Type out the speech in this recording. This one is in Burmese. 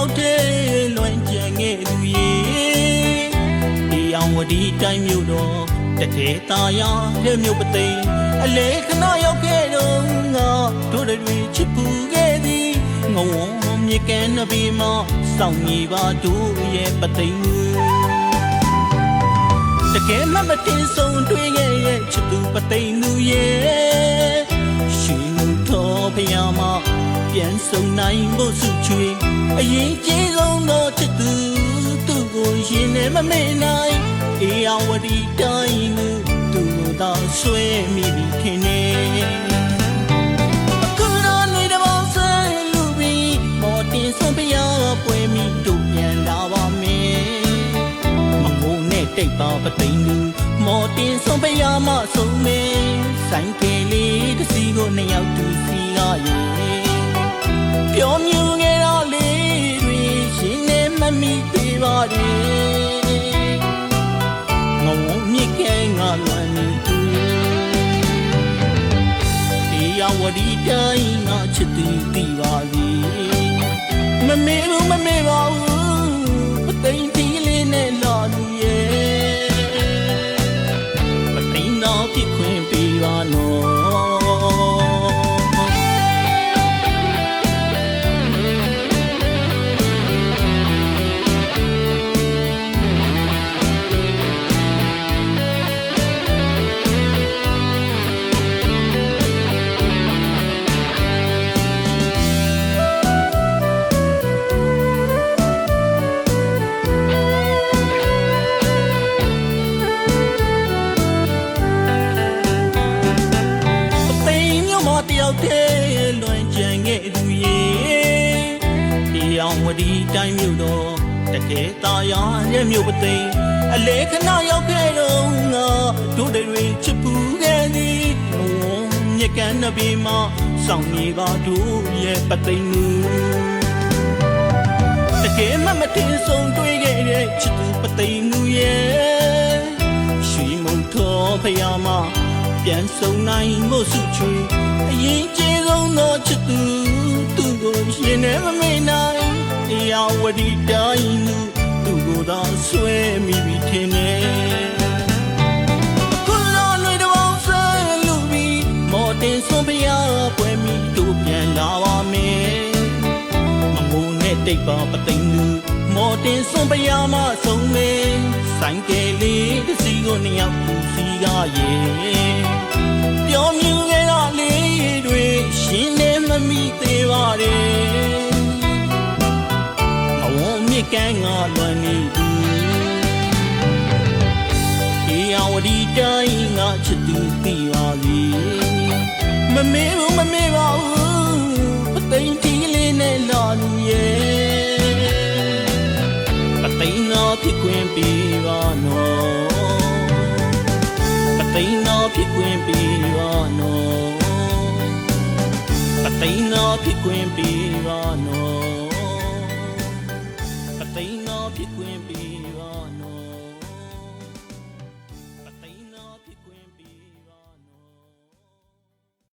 ရောက်တဲ့လွန်ကျင်ငယ်သူရေဒီအောင်ဝဒီတိုင်းမြို့တော်တထေသားရတဲ့မြို့ပသိမ်အလေခဏရောက်ခဲ့တော့ငါတို့တွေချစ်ပူခဲ့သည်ငုံမြေကန်းနပြီမစောင့်ညီပါတို့ရဲ့ပသိမ်တကယ်မမတင်ဆုံးတွေ့ခဲ့ရဲ့ချစ်သူပသိမ်သူရဲ့ရှင်တော်ဖယားမ ပြန်ဆုံးနိုင်ဖို့စုချွေအရင်ကြီးဆုံးသောချစ်သူသူ့ကိုရင်နဲ့မမေ့နိုင်အေယဝတီတိုင်းကိုသူ့ကိုသာဆွဲမိပြီးခင်နေအခုတော့နေတဘောဆဲလူပြီးမော်တင်ဆုံးဖျားပွဲမိတို့ပြန်လာပါမယ်မငုံနဲ့တိတ်ပါပသိမ်လူမော်တင်ဆုံးပရမဆုံးမေဆိုင်ကလေးတစ်စီးကိုနှစ်ယောက်တူစီရရဲ့ ပြောမြူငယ်တော့လေးတွေရှင်နေမမိသေးပါရဲ့ငုံမြစ်ကဲငါလွမ်းနေသူဒီယဝဒီတိုင်းငါချစ်သူသိပါစီမမေဘူးမမေပါဘူး ဒီအောင်ဝဒီတိုင်းမြို့တော်တကယ်ตาရရဲ့မြို့ပသိမ်အလေခဏရောက်ခဲ့တော့ငါတို့တွေချစ်ပူခဲ့သည်ဘုံမြက်ကန်းနဘေးမှာစောင့်နေပါတို့ရဲ့ပသိမ်မူတကယ်မှမတင်ဆုံးတွေ့ခဲ့တဲ့ချစ်သူပသိမ်မူရဲ့ရွှေမုံတော်ဖယားမပြန်ဆုံးနိုင်မို့စုချွေအရင်ကျေဆုံးသောချစ်သူသူ့ကိုရှင်နေမမေ့နိုင်တ ရားဝတီတိုင်းသူ့ကိုသာဆွဲမိပြီးထင်နေခုလောနေတော့ဆဲလူပြီးမော်တင်ဆုံးပြရပွဲမိတို့ပြန်လာပါမယ်မငိုနဲ့တိတ်ပါပသိမ်လူမော်တင်ဆုံးပြရမဆုံးမေဆိုင်ကယ်လေးတစ်စီးကိုနှစ်ယောက်သူစီကရဲ့ပြောမြူခဲ့ရလေးတွေရှင်နေမမိသေးပါရဲ့အ တိုင်းငါချစ်သူသိပါစီမမေ့ဘူးမမေ့ပါဘူးပသိမ်တီလေးနဲ့လာလူရဲ့ပသိမ်ငါဖြစ်ခွင့်ပေးပါနော်ပသိန်းတော်ဖြစ်ခွင့်ပေးပါနော်ပသိန်းတော်ဖြစ်ခွင့်ပေးပါနော်ပသိန်းတော်ဖြစ်ခွင့်ပေးပါနော်